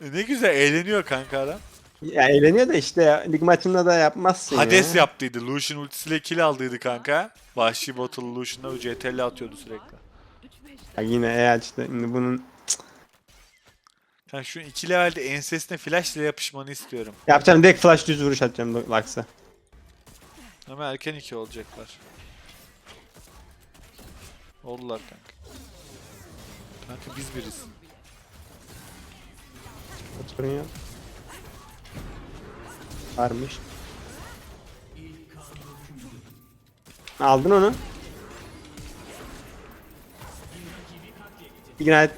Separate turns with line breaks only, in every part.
Ne güzel eğleniyor kanka adam.
Ya eğleniyor da işte ya, lig maçında da yapmazsın
Hades
ya.
yaptıydı. Lucian ultisiyle kill aldıydı kanka. Vahşi botul Lucian'la CTRL atıyordu sürekli.
Ya yine eğer işte şimdi bunun
Kanka şu iki levelde ensesine flash ile yapışmanı istiyorum.
yapacağım direkt flash düz vuruş atacağım Lux'a.
Ama erken iki olacaklar. Oldular kanka. Kanka biz biriz.
Sorun yok. Varmış. Aldın onu. Ignite.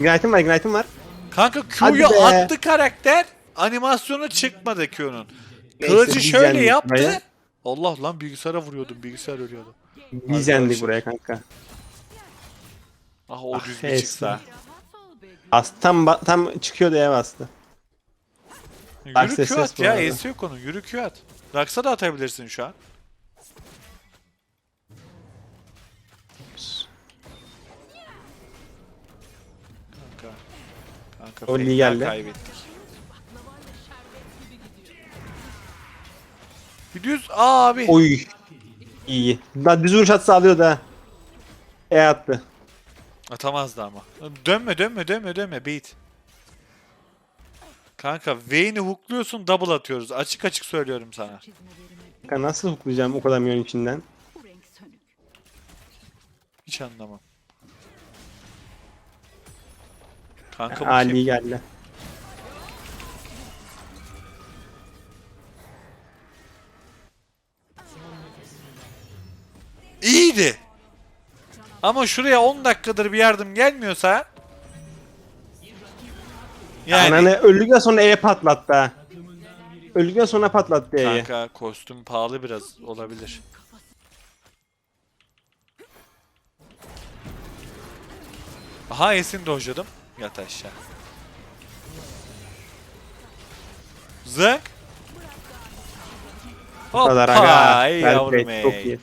Ignite'im var, Ignite'im var.
Kanka
Hadi
Q'yu
be.
attı karakter. Animasyonu çıkmadı Q'nun.
Neyse,
Kılıcı şöyle yaptı.
buraya.
Allah lan bilgisayara vuruyordum. Bilgisayar ölüyordu.
Biz yendik buraya kanka.
Ah o
Ah,
düz bir.
Bas, tam, tam çıkıyor diye bastı.
Yürü Q at ya. E'si yok onun. Yürü Q at. Raksa da atabilirsin şu an. Kanka. Kanka. Fena
geldi.
Kaybettik. Gidiyoruz abi.
Oy. İyi. Ben düz vuruş atsa alıyordu ha. E attı.
Atamazdı ama. Dönme dönme dönme dönme bait. Kanka Vayne'i hookluyorsun double atıyoruz. Açık açık söylüyorum sana.
Kanka nasıl huklayacağım o kadar milyon içinden?
Hiç anlamam. Kanka bu
Ali
kim?
geldi.
İyiydi. Ama şuraya 10 dakikadır bir yardım gelmiyorsa yani
hani öldükten sonra E'ye patlattı ha. Öldükten sonra patlattı E'yi.
kanka kostüm pahalı biraz olabilir. Aha Esin dojladım. Yat aşağı. Zık.
Bu kadar
Hoppa,
aga.
yavrum ey.
Çok iyi.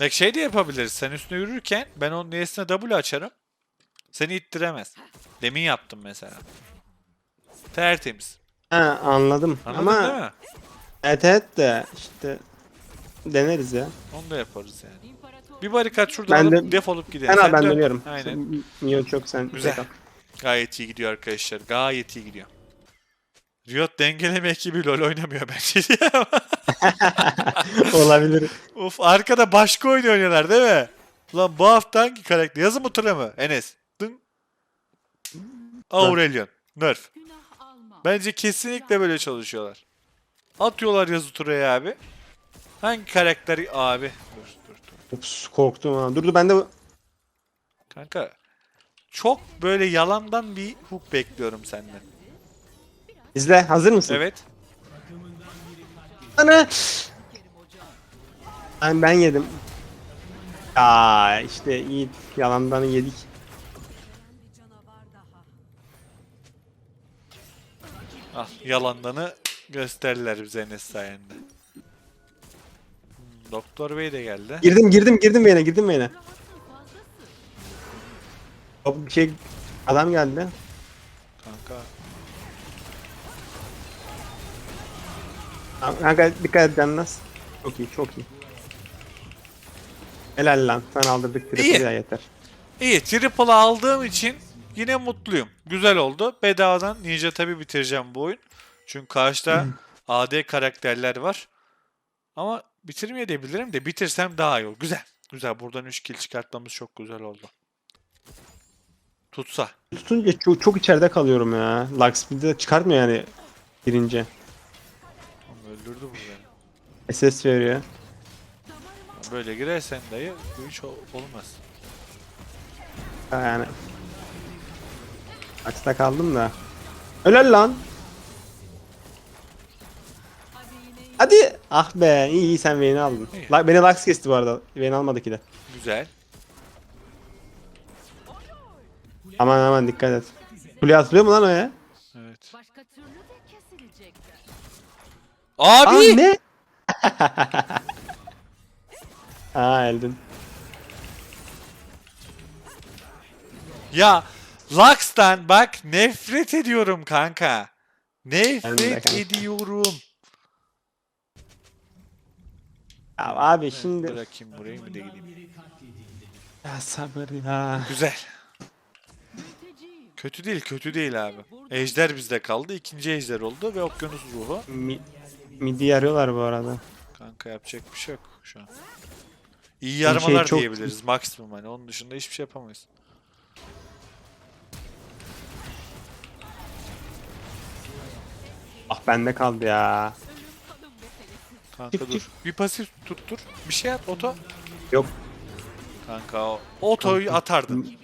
Bak şey de yapabiliriz. Sen üstüne yürürken ben onun niyesine W açarım. Seni ittiremez. Demin yaptım mesela. Tertemiz.
Ha anladım.
Anladın
Ama
değil mi?
evet evet de işte deneriz ya.
Onu da yaparız yani. Bir barikat şuradan
Ben
alıp
de-
defolup gidelim.
Ben
Sen
ben
dön.
dönüyorum.
Aynen.
Milyon çok sen.
Güzel. Gayet iyi gidiyor arkadaşlar. Gayet iyi gidiyor. Riot dengeleme ekibi LoL oynamıyor bence.
Olabilir.
of arkada başka oyun oynuyorlar değil mi? Ulan bu hafta hangi karakter? Yazı mı tura mı? Enes. Dın. Aurelion. Nerf. Bence kesinlikle böyle çalışıyorlar. Atıyorlar yazı turaya abi. Hangi karakter abi? Dur dur dur.
Ups korktum ha. Durdu ben de bu-
Kanka çok böyle yalandan bir hook bekliyorum senden.
İzle. Hazır mısın?
Evet.
Ana. Ben, ben yedim. Aa işte iyi yalandan yedik.
Ah yalandanı gösterdiler bize Enes sayende. Hmm, Doktor Bey de geldi.
Girdim girdim girdim yine girdim. Hop bir şey adam geldi.
Kanka
dikkat et yalnız. Çok iyi çok iyi. Helal lan. Sen aldırdık triple
İyi.
ya yeter.
İyi triple aldığım için yine mutluyum. Güzel oldu. Bedavadan Ninja tabi bitireceğim bu oyun. Çünkü karşıda AD karakterler var. Ama bitirmeye de bitirsem daha iyi olur. Güzel. Güzel. Buradan 3 kill çıkartmamız çok güzel oldu. Tutsa.
Tutunca çok, çok içeride kalıyorum ya. Lux bir de çıkartmıyor yani girince.
Öldürdü bu beni.
SS veriyor.
Böyle girersen dayı bu hiç ol- olmaz.
Ha, Yani. Lux'ta kaldım da. Helal lan. Hadi. Ah be. iyi iyi sen Vayne'i aldın.
İyi.
La- Beni Lux kesti bu arada. Vayne almadı ki de.
Güzel.
Aman aman dikkat et. Kule atılıyor mu lan o ya?
Evet.
başka türlü.
Abi!
Aa ne? Aa Eldin.
Ya Lux'tan bak nefret ediyorum kanka. Nefret
kanka.
ediyorum.
Ya abi şimdi...
Bırakayım burayı bir de gideyim.
Ya sabır ya.
Güzel. Kötü değil, kötü değil abi. Ejder bizde kaldı. ikinci ejder oldu ve okyanus ruhu.
Mi, midi arıyorlar bu arada.
Kanka yapacak bir şey yok şu an. İyi yarmalar
şey çok-
diyebiliriz maksimum hani. Onun dışında hiçbir şey yapamayız.
Ah bende kaldı ya.
Kanka
Çık,
dur.
çık.
Bir pasif tuttur. Bir şey at oto.
Yok.
Kanka o otoyu atardın.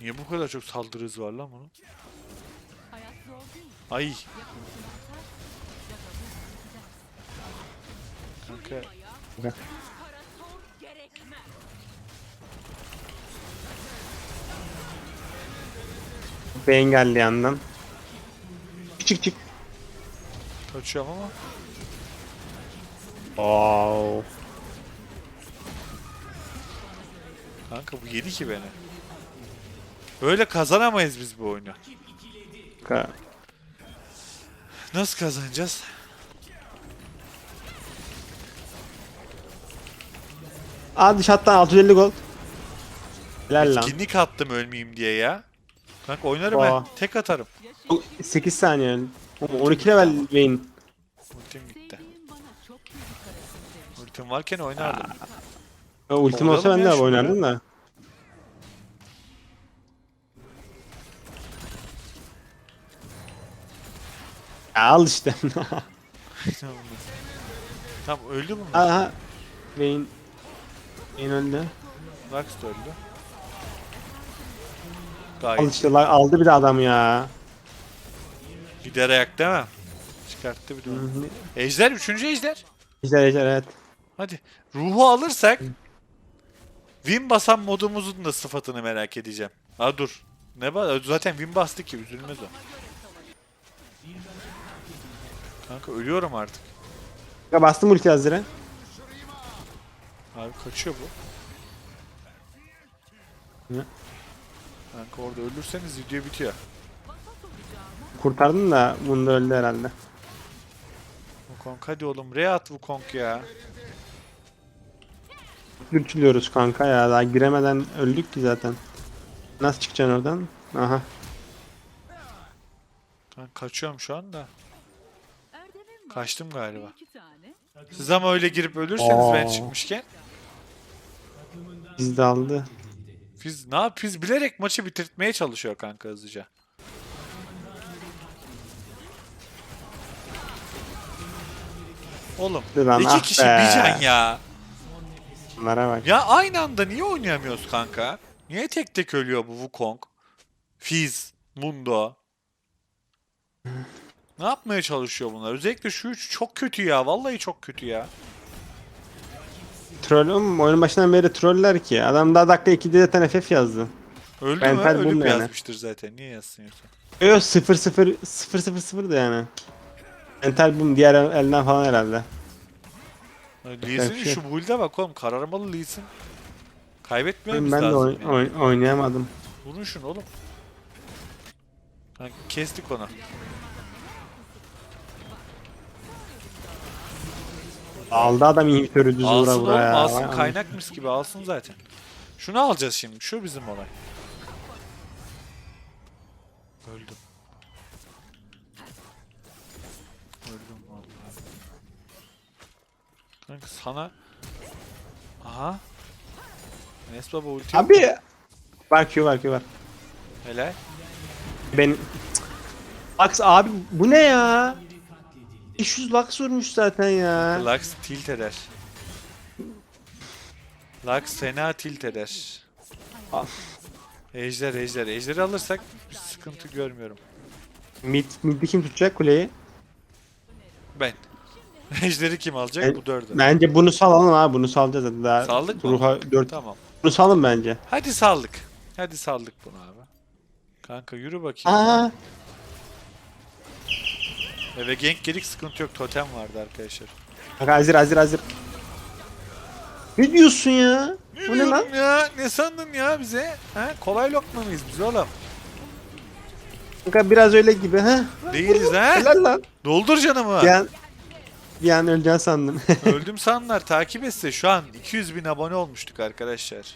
Niye bu kadar çok saldırı hızı var lan bunun? Ay. Kanka.
Beyin geldi yandan. Çık çık.
kaçıyorum ama.
Wow.
Kanka bu yedi ki beni. Böyle kazanamayız biz bu oyunu.
Ka-
Nasıl kazanacağız?
Aa dış hattan 650 gol. Helal lan.
Etkinlik attım ölmeyeyim diye ya. Kanka oynarım
Aa.
ben. Tek atarım.
Bu 8 saniye. Oğlum 12 level Vayne.
Ultim gitti. Ultim varken oynardım.
Ya, Ultim olsa ben
Oynayalım
de
ya
abi
şunu.
oynardım da. Al işte.
tamam öldü bunlar.
Aha. Vayne. Vayne öldü.
Lux da öldü.
Al
Gayet
işte la- aldı bir de adam ya.
gider ayak değil mi? Çıkarttı bir de onu. Ejder üçüncü ejder.
Ejder ejder evet.
Hadi. Ruhu alırsak Win basan modumuzun da sıfatını merak edeceğim. Ha dur. Ne var? Zaten win bastı ki üzülmez o. Kanka ölüyorum artık.
Ya bastım ulti hazıra.
Abi kaçıyor bu.
Ne?
Kanka orada ölürseniz video bitiyor.
Kurtardım da bunda öldü herhalde.
Wukong hadi oğlum re at Wukong ya.
Dürtülüyoruz kanka ya. Daha giremeden öldük ki zaten. Nasıl çıkacaksın oradan? Aha.
Ben kaçıyorum şu anda. Kaçtım galiba. Siz ama öyle girip ölürseniz ben
Aa.
çıkmışken.
Biz de aldı.
Biz ne yap? Biz bilerek maçı bitirtmeye çalışıyor kanka hızlıca. Oğlum
Lan
iki
ah
kişi
be.
bir can ya.
Bunlara bak.
Ya aynı anda niye oynayamıyoruz kanka? Niye tek tek ölüyor bu Wukong? Fizz, Mundo. Ne yapmaya çalışıyor bunlar? Özellikle şu üç çok kötü ya. Vallahi çok kötü ya.
Troll oğlum oyunun başından beri troller ki. Adam daha dakika 2'de zaten FF yazdı.
Öldü
Ben
mü? Ölüp
yani.
yazmıştır zaten. Niye yazsın yoksa?
Yok 0 0 0 0 0 da yani. Mental boom diğer el- elden falan herhalde.
Lee Sin'in
şey-
şu build'e bak oğlum. Kararmalı Lee Sin. Kaybetmememiz
Ben de oyn-
yani.
oyn- oynayamadım.
Vurun şunu oğlum. Ha, kestik onu.
Aldı adam inhibitörü düz vura
Alsın
vura
oğlum
ya.
alsın
Vay
kaynakmış gibi alsın zaten. Şunu alacağız şimdi. Şu bizim olay. Öldüm. Öldüm vallahi. Kanka sana... Aha. Enes Baba ulti?
Abi. Var Q var Q var.
Helal.
Ben... Lux abi bu ne ya? 500 Lux vurmuş zaten ya.
Lux tilt eder. Lux fena tilt eder.
Al.
Ejder ejder. Ejderi alırsak bir sıkıntı görmüyorum.
Mid, mid'i kim tutacak kuleyi?
Ben. Ejderi kim alacak?
Ben-
Bu dördü.
Bence bunu salalım abi bunu salacağız hadi daha.
Saldık mı?
Ruha 4.
Tamam.
Bunu salın bence.
Hadi saldık. Hadi saldık bunu abi. Kanka yürü bakayım.
Aa.
Eve gank gelik sıkıntı yok. Totem vardı arkadaşlar.
Bak hazır hazır hazır. Ne diyorsun ya? Bu ne lan?
Ya. Ne sandın ya bize? Ha? Kolay lokma mıyız biz oğlum?
Kanka biraz öyle gibi ha.
Değiliz ha?
Helal lan.
Doldur canımı.
Bir an, bir an öleceksin sandım.
Öldüm sanlar takip etse şu an 200 bin abone olmuştuk arkadaşlar.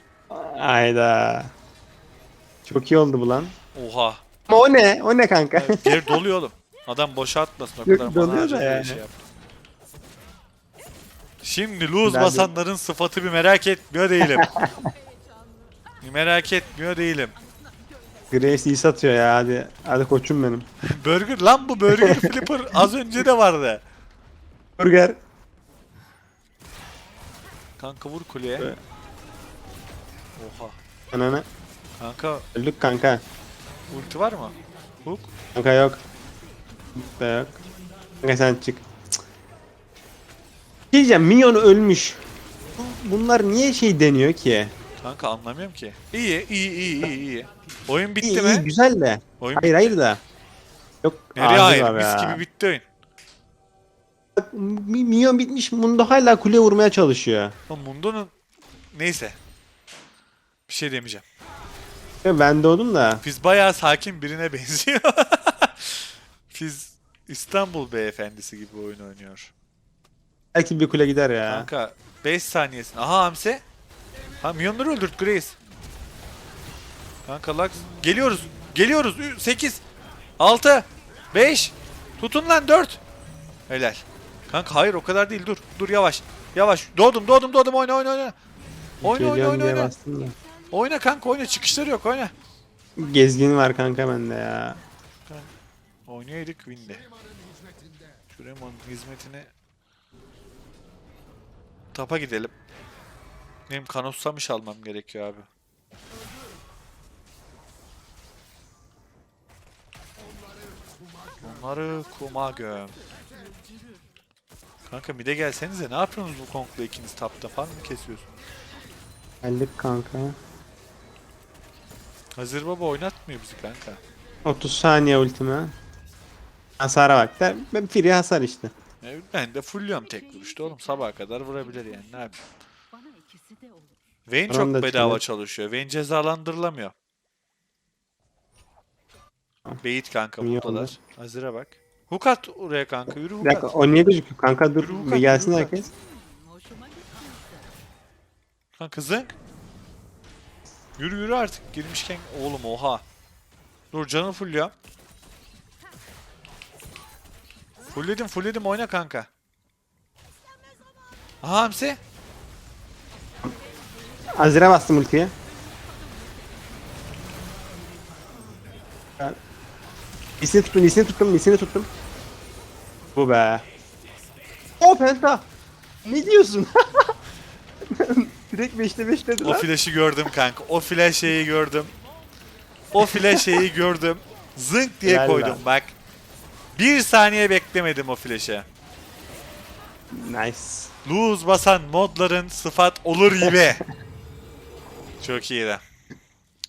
Ayda. Çok iyi oldu bu lan.
Oha.
Ama o ne? O ne kanka?
Geri doluyor oğlum. Adam boşa atmasın o
Yok,
kadar
da
harcadı,
yani.
şey yaptı. Şimdi lose basanların sıfatı bir merak etmiyor değilim. merak etmiyor değilim.
Grace iyi satıyor ya hadi. Hadi koçum benim.
Burger lan bu Burger Flipper az önce de vardı.
Burger.
Kanka vur kuleye.
Evet.
Oha.
Ananı.
Kanka
Öldük kanka.
ulti var mı? Hook.
Kanka yok. Da yok. Kanka sen çık. Cık. Diyeceğim minyon ölmüş. Bunlar niye şey deniyor ki?
Kanka anlamıyorum ki. İyi iyi iyi iyi iyi. Oyun bitti
İyi,
mi?
iyi güzel de.
Oyun
Hayır hayır da. Yok.
Nereye
ağzı
hayır?
var
Mis gibi bitti oyun.
Bak, mi- Minyon bitmiş. Mundo hala kule vurmaya çalışıyor.
Lan Mundo'nun neyse. Bir şey demeyeceğim.
Ben doğdum da.
Fiz bayağı sakin birine benziyor. Fiz İstanbul beyefendisi gibi oyun oynuyor.
Belki bir kule gider ya.
Kanka 5 saniyesin. Aha Hamse. Ha milyonları öldürt Grace. Kanka Lux. Geliyoruz. Geliyoruz. 8 6 5 Tutun lan 4 Helal. Kanka hayır o kadar değil dur. Dur yavaş. Yavaş. Doğdum doğdum doğdum oyna oyna oyna. Oyna oyna oyna oyna. Oyna kanka oyna çıkışları yok oyna.
Gezgin var kanka bende ya.
Oynayaydık Wind'e. Şuremon'un hizmetine Tapa gidelim. Benim kanotsamış almam gerekiyor abi. Onları kuma göm. Kanka mide gelsenize ne yapıyorsunuz bu Kong'la ikiniz tapta falan mı kesiyorsunuz?
Geldik kanka.
Hazır baba oynatmıyor bizi kanka.
30 saniye ultime. Hasara bak. Der- Ben free hasar işte.
E, Ben de fulluyorum tek vuruşta oğlum sabaha kadar vurabilir yani ne yapayım. Vayne çok
da
bedava
çıkıyor.
çalışıyor. Vayne cezalandırılamıyor. Beyit kanka
İyi
buradalar. Hazır'a bak. Hook at oraya kanka. Yürü
Bir
hook
dakika
at.
o niye gözüküyor? Kanka dur
Yürü
bir gelsin
yürü
herkes.
Kanka zınk. Yürü yürü artık. Girmişken oğlum oha. Dur canı full Fullledim fullledim oyna kanka. Aha Hamsi.
Azir'e bastım ultiye. Lisini tuttum, lisini tuttum, lisini tuttum. Bu be. O penta. Ne diyorsun? Direkt 5'te 5 dedi
O
lan.
flash'ı gördüm kanka. O flash şeyi gördüm. O flash şeyi gördüm. Zınk diye
Helal
koydum
lan.
bak. Bir saniye beklemedim o flash'e.
Nice.
Lose basan modların sıfat olur gibi. çok iyiydi.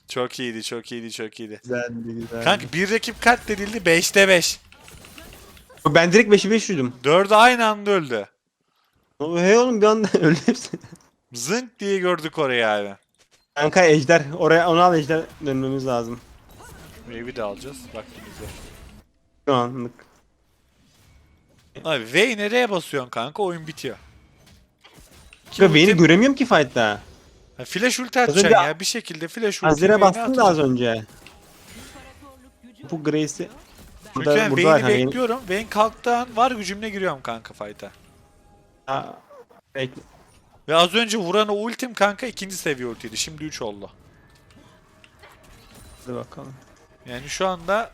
Çok iyiydi, çok iyiydi, çok iyiydi.
Güzeldi, güzeldi.
Kanka bir rakip katledildi 5'te 5.
Ben direkt 5'e 5 yürüdüm.
4'ü aynı anda öldü.
Hey oğlum bir anda öldü hepsi.
Zınk diye gördük orayı abi.
Kanka ejder. Oraya onu al ejder dönmemiz lazım.
Wave'i de alacağız. Vaktimiz var.
Şu anlık.
Abi Vayne nereye basıyorsun kanka oyun bitiyor.
Beni
ultim-
göremiyorum ki fight'ta.
Ha, flash ulti
önce
atacaksın ya bir şekilde flash ulti.
Azir'e
Vayne'e
bastım da az
atacaksın.
önce. Bu Grace'i
Çünkü
burada
ben
burada var
Vayne'i
kanka.
bekliyorum. Vayne kalktığı an var gücümle giriyorum kanka fight'a.
Ha, bekle.
Ve az önce vuran o ultim kanka ikinci seviye ultiydi. Şimdi 3 oldu.
Hadi bakalım.
Yani şu anda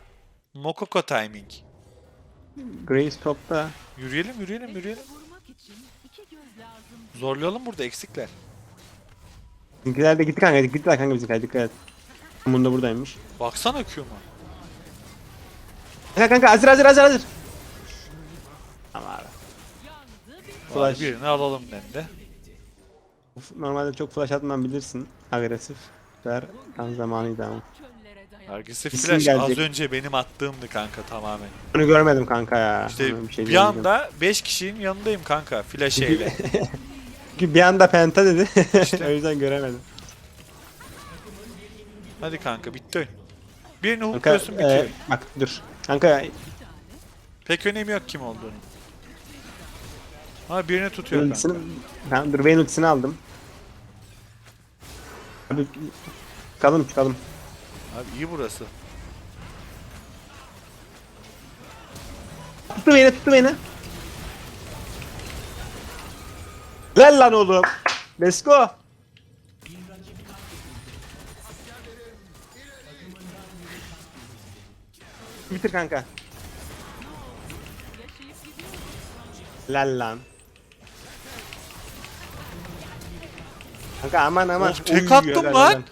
Mokoko timing.
Grace topta.
Yürüyelim yürüyelim yürüyelim.
vurmak için iki göz lazım.
Zorlayalım burada eksikler.
Bizimkiler de gitti kanka. Gittiler kanka bizimkiler dikkat et. Bunda buradaymış.
Baksana Q'ma.
Kanka kanka hazır hazır hazır hazır. Tamam abi.
Bir
Flash.
Birini alalım.
Of, Normalde çok flash atmam bilirsin. Agresif. Ver. Tam zamanıydı ama. İsim
flash az
gelecek.
önce benim attığımdı kanka tamamen.
Onu görmedim kanka ya.
İşte
Ona
bir,
şey diyemeyeceğim.
anda 5 kişinin yanındayım kanka flash ile.
Çünkü bir anda penta dedi.
İşte.
o yüzden göremedim.
Hadi kanka bitti oyun. Birini
Kanka
hookluyorsun bitiyor.
e, bak dur. Kanka
Pek önemi yok kim olduğunu. Ama birini tutuyor kanka.
ultisini, ben dur Vayne ultisini aldım. Abi çıkalım çıkalım.
Abi iyi burası.
Tuttu beni tuttu beni. Lan lan oğlum. Let's go. Bitir kanka. Lan lan. Kanka aman aman.
Of, tek
Uy,
attım lan.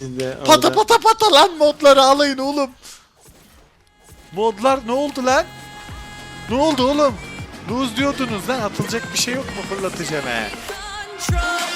De
Pata
orada-
pata pata lan modları alayın oğlum. Modlar ne oldu lan? Ne oldu oğlum? Lose diyordunuz lan atılacak bir şey yok mu fırlatacağım he.
Control.